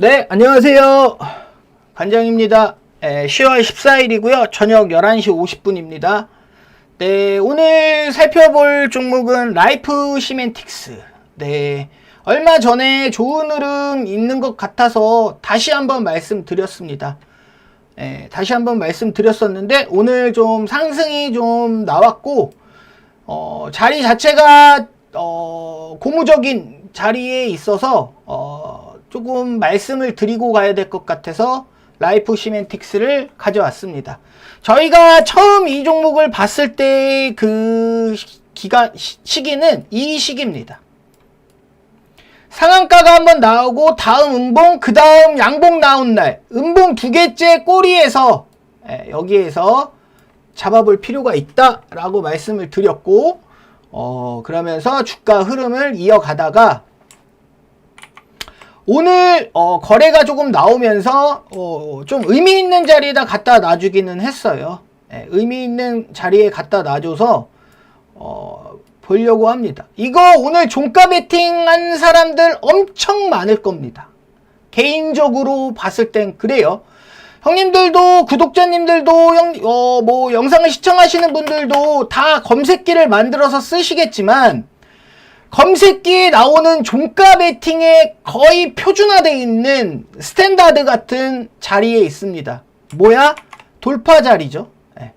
네, 안녕하세요. 관장입니다. 에, 10월 14일이고요. 저녁 11시 50분입니다. 네, 오늘 살펴볼 종목은 라이프 시멘틱스. 네, 얼마 전에 좋은 흐름 있는 것 같아서 다시 한번 말씀드렸습니다. 에, 다시 한번 말씀드렸었는데 오늘 좀 상승이 좀 나왔고 어, 자리 자체가 어, 고무적인 자리에 있어서 어, 조금 말씀을 드리고 가야 될 것 같아서 라이프 시멘틱스를 가져왔습니다. 저희가 처음 이 종목을 봤을 때 그 기간 시- 시기는 이 시기입니다. 상한가가 한번 나오고 다음 음봉 그 다음 양봉 나온 날 음봉 두 개째 꼬리에서 예, 여기에서 잡아볼 필요가 있다라고 말씀을 드렸고 어 그러면서 주가 흐름을 이어가다가 오늘 어, 거래가 조금 나오면서 어, 좀 의미 있는 자리에다 갖다 놔주기는 했어요. 예, 의미 있는 자리에 갖다 놔줘서 어, 보려고 합니다. 이거 오늘 종가 베팅한 사람들 엄청 많을 겁니다. 개인적으로 봤을 땐 그래요. 형님들도 구독자님들도 형, 어, 뭐 영상을 시청하시는 분들도 다 검색기를 만들어서 쓰시겠지만 검색기에 나오는 종가 베팅에 거의 표준화되어 있는 스탠다드 같은 자리에 있습니다. 뭐야? 돌파 자리죠. 예.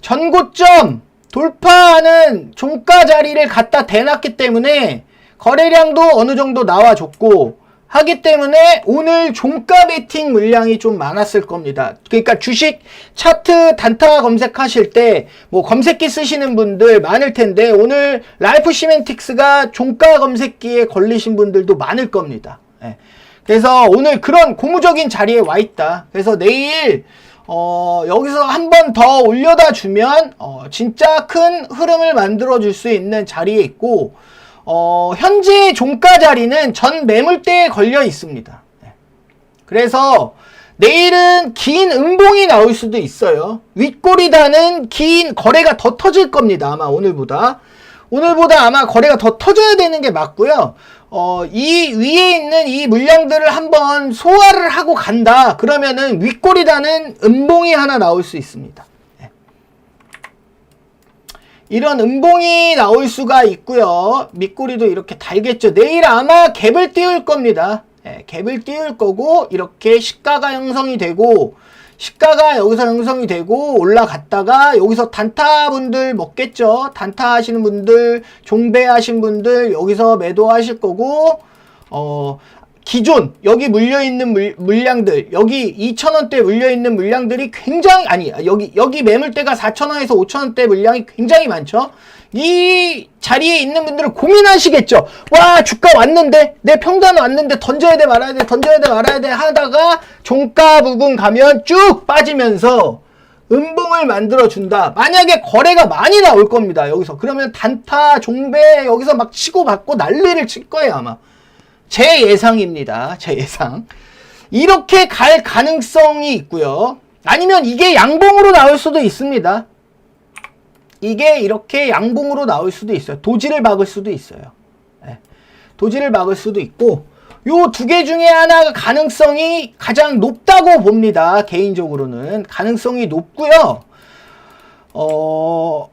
전고점 돌파하는 종가 자리를 갖다 대놨기 때문에 거래량도 어느 정도 나와줬고 하기 때문에 오늘 종가 베팅 물량이 좀 많았을 겁니다. 그러니까 주식 차트 단타 검색하실 때 뭐 검색기 쓰시는 분들 많을 텐데 오늘 라이프 시멘틱스가 종가 검색기에 걸리신 분들도 많을 겁니다. 예. 그래서 오늘 그런 고무적인 자리에 와 있다. 그래서 내일 어, 여기서 한 번 더 올려다 주면 어, 진짜 큰 흐름을 만들어 줄 수 있는 자리에 있고 어, 현재 종가 자리는 전 매물대에 걸려 있습니다. 네. 그래서 내일은 긴 음봉이 나올 수도 있어요. 윗꼬리다는 긴 거래가 더 터질 겁니다. 아마 오늘보다. 오늘보다 아마 거래가 더 터져야 되는 게 맞고요. 어, 이 위에 있는 이 물량들을 한번 소화를 하고 간다. 그러면은 윗꼬리다는 음봉이 하나 나올 수 있습니다. 네. 이런 음봉이 나올 수가 있고요. 밑꼬리도 이렇게 달겠죠. 내일 아마 갭을 띄울 겁니다. 예, 갭을 띄울 거고 이렇게 시가가 형성이 되고 시가가 여기서 형성이 되고 올라갔다가 여기서 단타 분들 먹겠죠. 단타 하시는 분들, 종배 하신 분들 여기서 매도하실 거고 어 기존 여기 물려 있는 물, 물량들 여기 2,000원대 물려 있는 물량들이 굉장히 아니 여기 여기 매물대가 4,000원에서 5,000원대 물량이 굉장히 많죠. 이 자리에 있는 분들은 고민하시겠죠. 와 주가 왔는데 내 평단 왔는데 던져야 돼 말아야 돼 던져야 돼 말아야 돼 하다가 종가 부분 가면 쭉 빠지면서 음봉을 만들어 준다. 만약에 거래가 많이 나올 겁니다. 여기서 그러면 단타 종배 여기서 막 치고 받고 난리를 칠 거예요 아마. 제 예상입니다. 제 예상. 이렇게 갈 가능성이 있고요. 아니면 이게 양봉으로 나올 수도 있습니다. 이게 이렇게 양봉으로 나올 수도 있어요. 도지를 막을 수도 있어요. 예. 도지를 막을 수도 있고 요 두 개 중에 하나가 가능성이 가장 높다고 봅니다. 개인적으로는 가능성이 높고요. 어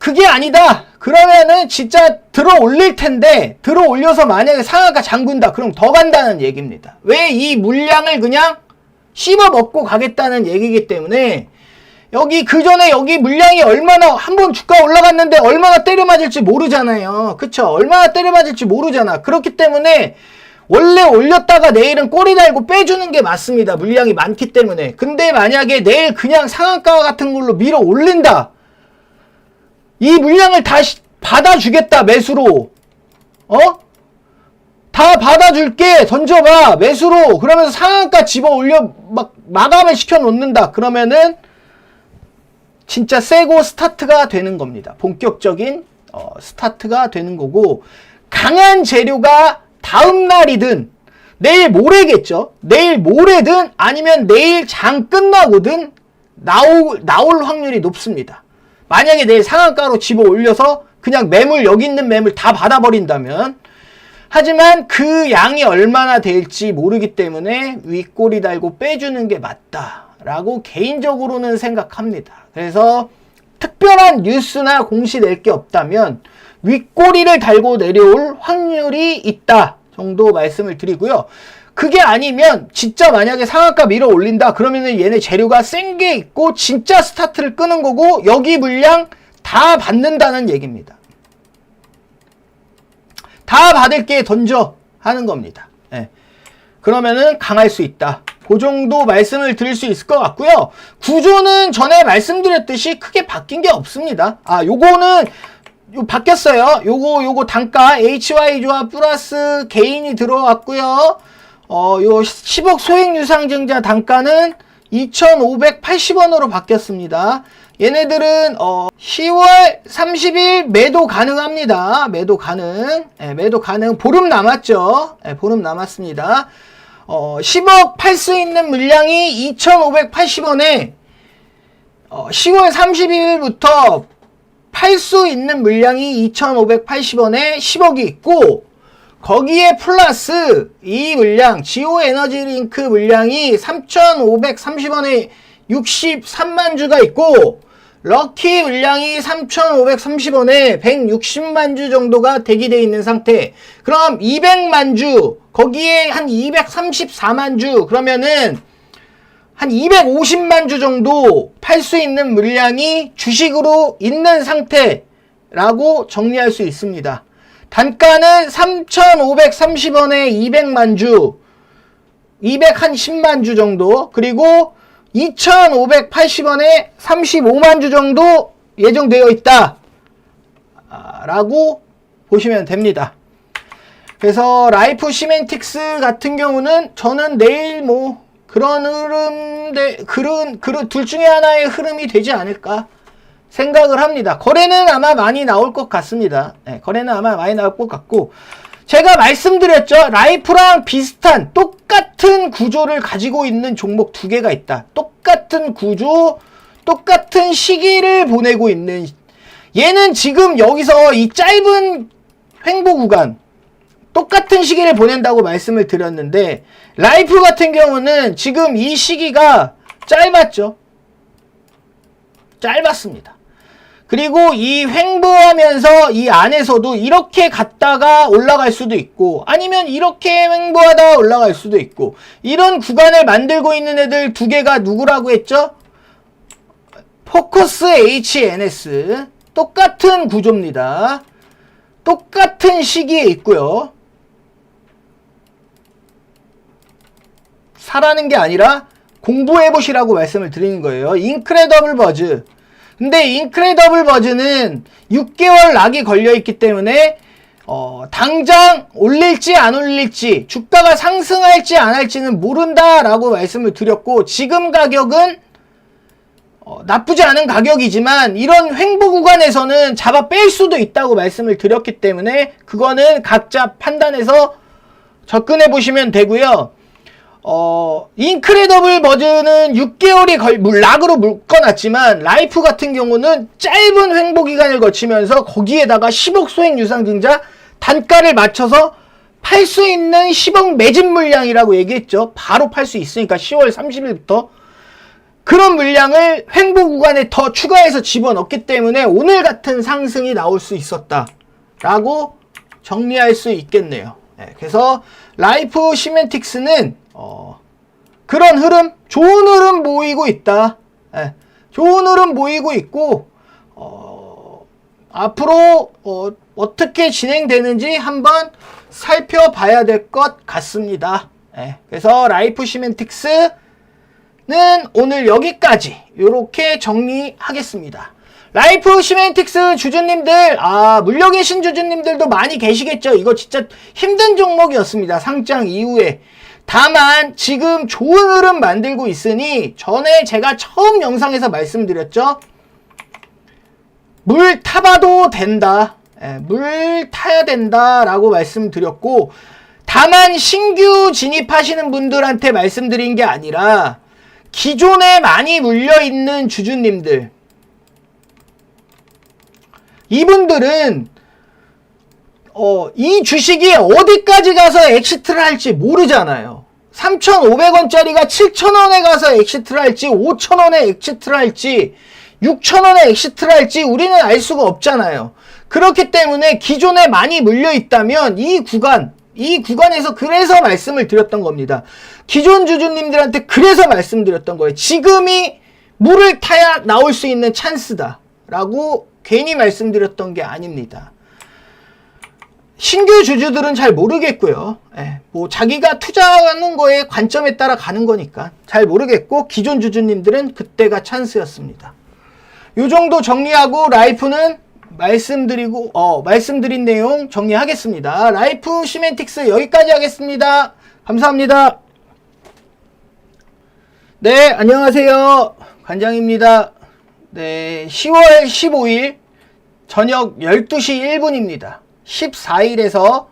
그게 아니다. 그러면은 진짜 들어 올릴 텐데 들어 올려서 만약에 상하가 잠근다. 그럼 더 간다는 얘기입니다. 왜 이 물량을 그냥 씹어 먹고 가겠다는 얘기이기 때문에 여기 그 전에 여기 물량이 얼마나 한 번 주가 올라갔는데 얼마나 때려 맞을지 모르잖아요. 그쵸? 얼마나 때려 맞을지 모르잖아. 그렇기 때문에 원래 올렸다가 내일은 꼬리 달고 빼주는 게 맞습니다. 물량이 많기 때문에. 근데 만약에 내일 그냥 상한가 같은 걸로 밀어 올린다. 이 물량을 다시 받아주겠다 매수로. 어? 다 받아줄게 던져봐 매수로. 그러면서 상한가 집어 올려 막 마감을 시켜 놓는다. 그러면은 진짜 세고 스타트가 되는 겁니다. 본격적인 어, 스타트가 되는 거고 강한 재료가 다음 날이든 내일 모레겠죠? 내일 모레든 아니면 내일 장 끝나고든 나올 나올 확률이 높습니다 만약에 내일 상한가로 집어 올려서 그냥 매물 여기 있는 매물 다 받아버린다면 하지만 그 양이 얼마나 될지 모르기 때문에 윗꼬리 달고 빼주는 게 맞다라고 개인적으로는 생각합니다. 그래서 특별한 뉴스나 공시 낼 게 없다면 윗꼬리를 달고 내려올 확률이 있다 정도 말씀을 드리고요. 그게 아니면 진짜 만약에 상한가 밀어 올린다 그러면은 얘네 재료가 센 게 있고 진짜 스타트를 끄는 거고 여기 물량 다 받는다는 얘기입니다. 다 받을 게 던져 하는 겁니다. 예. 그러면은 강할 수 있다. 그 정도 말씀을 드릴 수 있을 것 같고요. 구조는 전에 말씀드렸듯이 크게 바뀐 게 없습니다. 아, 요거는 요 바뀌었어요. 요거 요거 단가 HY 조합 플러스 개인이 들어왔고요. 어, 요 10억 소액 유상증자 단가는 2,580원으로 바뀌었습니다. 얘네들은 어 10월 30일 매도 가능합니다. 매도 가능. 예, 매도 가능. 보름 남았죠. 예, 보름 남았습니다. 어 10억 팔 수 있는 물량이 2,580원에 어 10월 30일부터 팔 수 있는 물량이 2,580원에 10억이 있고 거기에 플러스 이 물량 지오 에너지 링크 물량이 3,530원에 63만 주가 있고 럭키 물량이 3,530원에 160만 주 정도가 대기되어 있는 상태. 그럼 200만 주 거기에 한 234만 주 그러면은 한 250만 주 정도 팔 수 있는 물량이 주식으로 있는 상태라고 정리할 수 있습니다. 단가는 3,530원에 200만 주, 210만 주 정도, 그리고 2,580원에 35만 주 정도 예정되어 있다. 아, 라고 보시면 됩니다. 그래서 라이프 시멘틱스 같은 경우는 저는 내일 뭐 그런 흐름, 그런, 그런 둘 중에 하나의 흐름이 되지 않을까 생각을 합니다. 거래는 아마 많이 나올 것 같습니다. 네, 거래는 아마 많이 나올 것 같고 제가 말씀드렸죠. 라이프랑 비슷한 똑같은 구조를 가지고 있는 종목 두 개가 있다. 똑같은 구조, 똑같은 시기를 보내고 있는 얘는 지금 여기서 이 짧은 횡보 구간 똑같은 시기를 보낸다고 말씀을 드렸는데 라이프 같은 경우는 지금 이 시기가 짧았죠. 짧았습니다. 그리고 이 횡보하면서 이 안에서도 이렇게 갔다가 올라갈 수도 있고 아니면 이렇게 횡보하다 올라갈 수도 있고 이런 구간을 만들고 있는 애들 두 개가 누구라고 했죠? 포커스 HNS 똑같은 구조입니다. 똑같은 시기에 있고요. 사라는 게 아니라 공부해 보시라고 말씀을 드리는 거예요. 인크레더블 버즈. 근데 인크레더블 버즈는 6개월 락이 걸려 있기 때문에 어, 당장 올릴지 안 올릴지 주가가 상승할지 안 할지는 모른다라고 말씀을 드렸고 지금 가격은 어, 나쁘지 않은 가격이지만 이런 횡보 구간에서는 잡아 뺄 수도 있다고 말씀을 드렸기 때문에 그거는 각자 판단해서 접근해 보시면 되고요. 어, 인크레더블 버전은 6개월이 걸, 물, 락으로 묶어놨지만, 라이프 같은 경우는 짧은 횡보 기간을 거치면서 거기에다가 10억 소액 유상증자 단가를 맞춰서 팔 수 있는 10억 매진 물량이라고 얘기했죠. 바로 팔 수 있으니까 10월 30일부터. 그런 물량을 횡보 구간에 더 추가해서 집어넣기 때문에 오늘 같은 상승이 나올 수 있었다. 라고 정리할 수 있겠네요. 네, 그래서 라이프 시멘틱스는 어, 그런 흐름, 좋은 흐름 보이고 있다. 예, 좋은 흐름 보이고 있고, 어, 앞으로, 어, 어떻게 진행되는지 한번 살펴봐야 될 것 같습니다. 예, 그래서 라이프 시멘틱스 는 오늘 여기까지 이렇게 정리하겠습니다. 라이프 시멘틱스 주주님들, 아, 물려 계신 주주님들도 많이 계시겠죠? 이거 진짜 힘든 종목이었습니다. 상장 이후에. 다만 지금 좋은 흐름 만들고 있으니 전에 제가 처음 영상에서 말씀드렸죠. 물 타봐도 된다. 예, 물 타야 된다라고 말씀드렸고 다만 신규 진입하시는 분들한테 말씀드린 게 아니라 기존에 많이 물려 있는 주주님들 이분들은 어, 이 주식이 어디까지 가서 엑시트를 할지 모르잖아요. 3,500원짜리가 7,000원에 가서 엑시트를 할지, 5,000원에 엑시트를 할지, 6,000원에 엑시트를 할지 우리는 알 수가 없잖아요. 그렇기 때문에 기존에 많이 물려 있다면 이 구간, 이 구간에서 그래서 말씀을 드렸던 겁니다. 기존 주주님들한테 그래서 말씀드렸던 거예요. 지금이 물을 타야 나올 수 있는 찬스다. 라고 괜히 말씀드렸던 게 아닙니다. 신규 주주들은 잘 모르겠고요. 예, 뭐 자기가 투자하는 거에 관점에 따라 가는 거니까 잘 모르겠고 기존 주주님들은 그때가 찬스였습니다. 요 정도 정리하고 라이프는 말씀드리고 어 말씀드린 내용 정리하겠습니다. 라이프 시멘틱스 여기까지 하겠습니다. 감사합니다. 네, 안녕하세요. 관장입니다. 네, 10월 15일 저녁 12시 1분입니다. 14일에서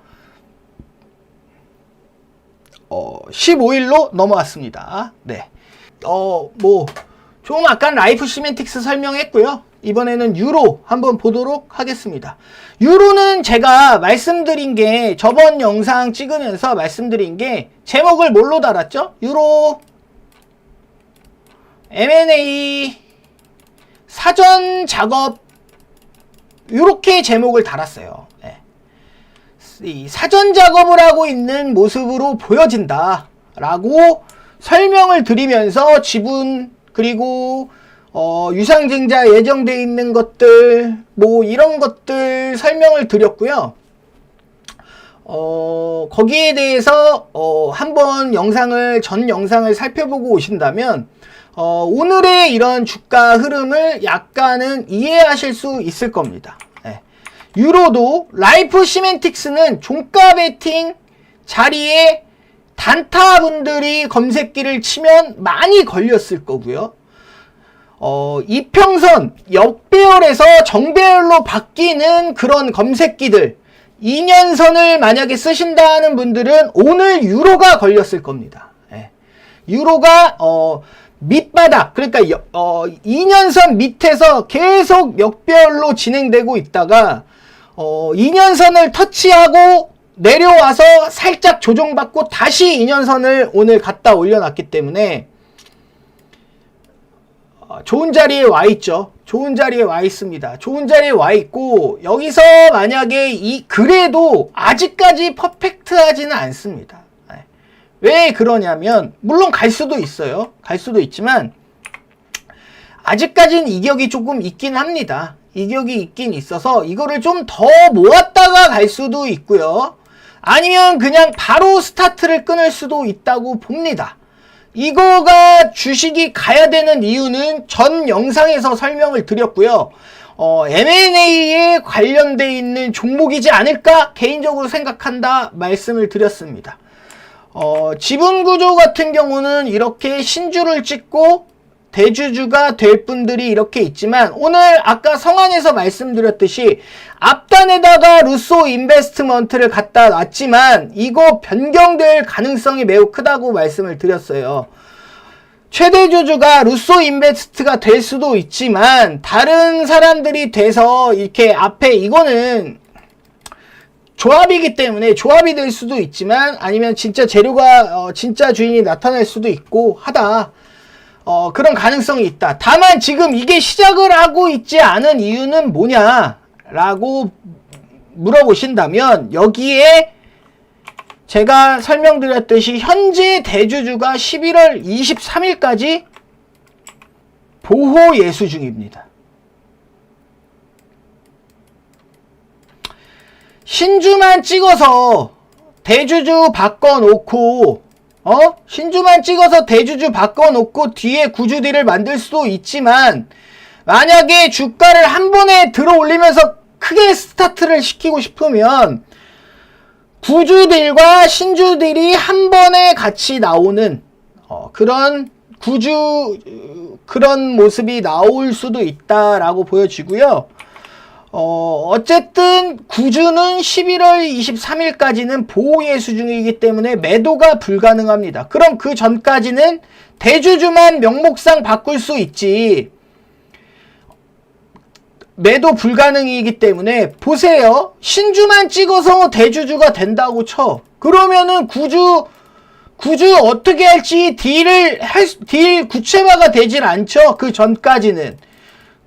어, 15일로 넘어왔습니다. 네. 어, 뭐, 좀 아까 라이프 시멘틱스 설명했고요. 이번에는 유로 한번 보도록 하겠습니다. 유로는 제가 말씀드린 게 저번 영상 찍으면서 말씀드린 게 제목을 뭘로 달았죠? 유로 M&A 사전 작업 이렇게 제목을 달았어요. 네. 이 사전 작업을 하고 있는 모습으로 보여진다 라고 설명을 드리면서 지분 그리고 어, 유상증자 예정돼 있는 것들 뭐 이런 것들 설명을 드렸고요. 어, 거기에 대해서 어, 한번 영상을 전 영상을 살펴보고 오신다면 어, 오늘의 이런 주가 흐름을 약간은 이해하실 수 있을 겁니다. 네. 유로도 라이프 시멘틱스는 종가 베팅 자리에 단타분들이 검색기를 치면 많이 걸렸을 거고요. 어, 이평선 역배열에서 정배열로 바뀌는 그런 검색기들 2년선을 만약에 쓰신다는 분들은 오늘 유로가 걸렸을 겁니다. 예. 유로가 어, 밑바닥 그러니까 여, 어, 2년선 밑에서 계속 역배열로 진행되고 있다가 어, 2년선을 터치하고 내려와서 살짝 조정받고 다시 2년선을 오늘 갖다 올려놨기 때문에 어, 좋은 자리에 와 있죠. 좋은 자리에 와 있습니다. 좋은 자리에 와 있고 여기서 만약에 이 그래도 아직까지 퍼펙트하지는 않습니다. 네. 왜 그러냐면 물론 갈 수도 있어요. 갈 수도 있지만 아직까지는 이격이 조금 있긴 합니다. 이격이 있긴 있어서 이거를 좀 더 모았다가 갈 수도 있고요. 아니면 그냥 바로 스타트를 끊을 수도 있다고 봅니다. 이거가 주식이 가야 되는 이유는 전 영상에서 설명을 드렸고요. 어, M&A에 관련돼 있는 종목이지 않을까 개인적으로 생각한다 말씀을 드렸습니다. 어, 지분 구조 같은 경우는 이렇게 신주를 찍고 대주주가 될 분들이 이렇게 있지만 오늘 아까 성안에서 말씀드렸듯이 앞단에다가 루소 인베스트먼트를 갖다 놨지만 이거 변경될 가능성이 매우 크다고 말씀을 드렸어요. 최대 주주가 루소 인베스트가 될 수도 있지만 다른 사람들이 돼서 이렇게 앞에 이거는 조합이기 때문에 조합이 될 수도 있지만 아니면 진짜 재료가 어, 진짜 주인이 나타날 수도 있고 하다. 어, 그런 가능성이 있다. 다만 지금 이게 시작을 하고 있지 않은 이유는 뭐냐? 라고 물어보신다면 여기에 제가 설명드렸듯이 현재 대주주가 11월 23일까지 보호 예수 중입니다. 신주만 찍어서 대주주 바꿔놓고 어? 신주만 찍어서 대주주 바꿔놓고 뒤에 구주디를 만들 수도 있지만 만약에 주가를 한 번에 들어 올리면서 크게 스타트를 시키고 싶으면 구주들과 신주들이 한 번에 같이 나오는 어, 그런 구주 그런 모습이 나올 수도 있다라고 보여지고요. 어, 어쨌든 구주는 11월 23일까지는 보호의 수중이기 때문에 매도가 불가능합니다. 그럼 그 전까지는 대주주만 명목상 바꿀 수 있지. 매도 불가능이기 때문에 보세요. 신주만 찍어서 대주주가 된다고 쳐. 그러면은 구주 구주 어떻게 할지 딜을 할, 수- 딜 구체화가 되질 않죠. 그 전까지는.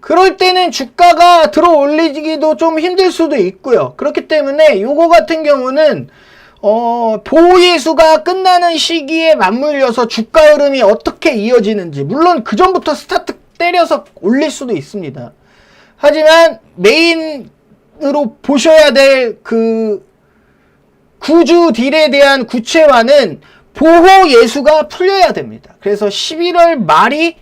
그럴 때는 주가가 들어 올리기도 좀 힘들 수도 있고요. 그렇기 때문에 요거 같은 경우는 어, 보호예수가 끝나는 시기에 맞물려서 주가 흐름이 어떻게 이어지는지 물론 그 전부터 스타트 때려서 올릴 수도 있습니다. 하지만 메인으로 보셔야 될 그 구주 딜에 대한 구체화는 보호 예수가 풀려야 됩니다. 그래서 11월 말이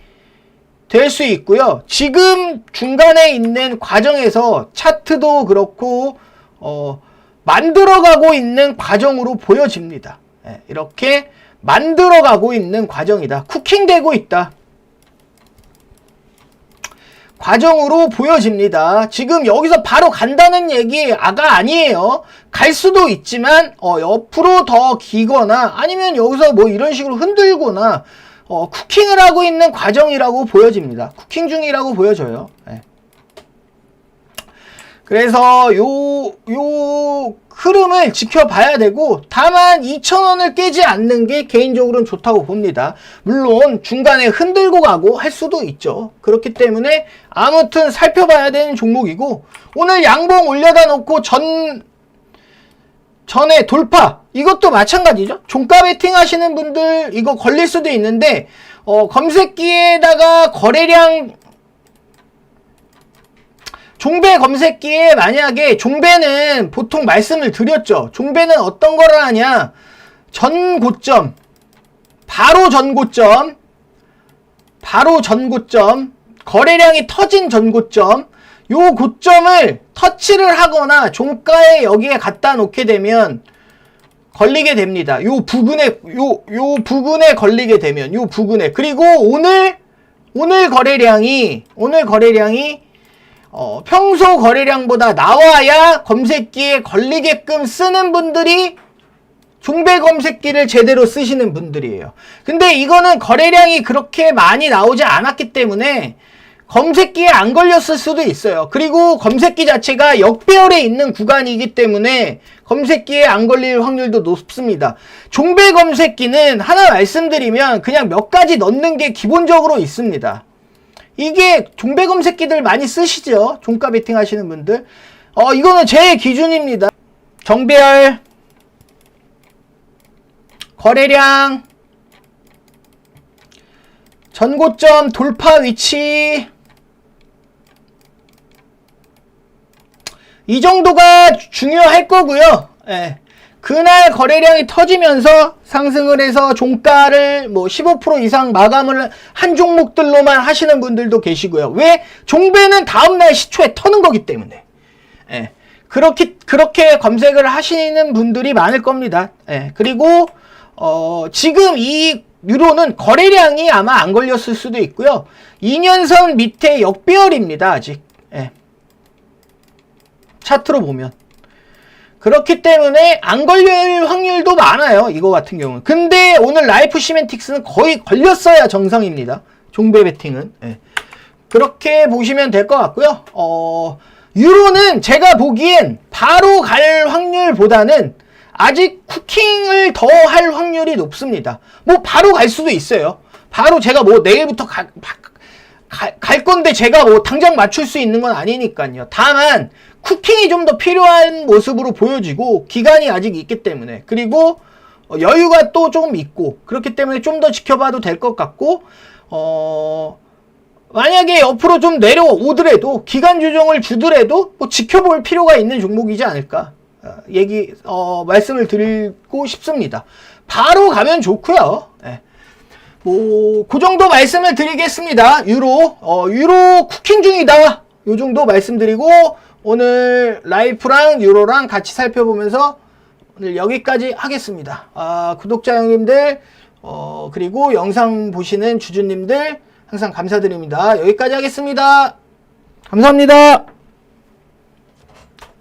될 수 있고요. 지금 중간에 있는 과정에서 차트도 그렇고 어, 만들어가고 있는 과정으로 보여집니다. 예, 이렇게 만들어가고 있는 과정이다. 쿠킹되고 있다. 과정으로 보여집니다. 지금 여기서 바로 간다는 얘기가 아니에요. 갈 수도 있지만 어, 옆으로 더 기거나 아니면 여기서 뭐 이런 식으로 흔들거나 어, 쿠킹을 하고 있는 과정이라고 보여집니다. 쿠킹 중이라고 보여져요. 예. 그래서 요, 요 흐름을 지켜봐야 되고, 다만 2,000원을 깨지 않는 게 개인적으로는 좋다고 봅니다. 물론 중간에 흔들고 가고 할 수도 있죠. 그렇기 때문에 아무튼 살펴봐야 되는 종목이고, 오늘 양봉 올려다 놓고 전, 전에 돌파. 이것도 마찬가지죠. 종가 베팅 하시는 분들 이거 걸릴 수도 있는데, 어, 검색기에다가 거래량 종배 검색기에 만약에 종배는 보통 말씀을 드렸죠. 종배는 어떤 거를 하냐? 전 고점, 바로 전 고점, 바로 전 고점, 거래량이 터진 전 고점, 요 고점을 터치를 하거나 종가에 여기에 갖다 놓게 되면 걸리게 됩니다. 요 부근에 요 요 부근에 걸리게 되면 요 부근에 그리고 오늘 오늘 거래량이 오늘 거래량이 어, 평소 거래량보다 나와야 검색기에 걸리게끔 쓰는 분들이 종배 검색기를 제대로 쓰시는 분들이에요. 근데 이거는 거래량이 그렇게 많이 나오지 않았기 때문에 검색기에 안 걸렸을 수도 있어요. 그리고 검색기 자체가 역배열에 있는 구간이기 때문에 검색기에 안 걸릴 확률도 높습니다. 종배 검색기는 하나 말씀드리면 그냥 몇 가지 넣는 게 기본적으로 있습니다. 이게 종배 검색기들 많이 쓰시죠? 종가 베팅 하시는 분들. 어, 이거는 제 기준입니다. 정배열, 거래량, 전고점 돌파 위치, 이 정도가 중요할 거고요. 예. 그날 거래량이 터지면서 상승을 해서 종가를 뭐 15% 이상 마감을 한 종목들로만 하시는 분들도 계시고요. 왜? 종배는 다음날 시초에 터는 거기 때문에. 예. 그렇게, 그렇게 검색을 하시는 분들이 많을 겁니다. 예. 그리고, 어, 지금 이 유로는 거래량이 아마 안 걸렸을 수도 있고요. 2년선 밑에 역배열입니다, 아직. 예. 차트로 보면. 그렇기 때문에 안 걸릴 확률도 많아요. 이거 같은 경우는. 근데 오늘 라이프 시멘틱스는 거의 걸렸어야 정상입니다. 종배 베팅은. 예. 그렇게 보시면 될 것 같고요. 어, 유로는 제가 보기엔 바로 갈 확률보다는 아직 쿠킹을 더 할 확률이 높습니다. 뭐 바로 갈 수도 있어요. 바로 제가 뭐 내일부터 가, 가, 갈 건데 제가 뭐 당장 맞출 수 있는 건 아니니까요. 다만 쿠킹이 좀 더 필요한 모습으로 보여지고 기간이 아직 있기 때문에 그리고 어, 여유가 또 조금 있고 그렇기 때문에 좀 더 지켜봐도 될 것 같고 어 만약에 옆으로 좀 내려오더라도 기간 조정을 주더라도 뭐 지켜볼 필요가 있는 종목이지 않을까 어, 얘기 어 말씀을 드리고 싶습니다. 바로 가면 좋고요. 예. 뭐, 그 정도 말씀을 드리겠습니다. 유로, 어, 유로 쿠킹 중이다. 요 정도 말씀드리고, 오늘 라이프랑 유로랑 같이 살펴보면서 오늘 여기까지 하겠습니다. 아, 구독자 형님들, 어, 그리고 영상 보시는 주주님들 항상 감사드립니다. 여기까지 하겠습니다. 감사합니다.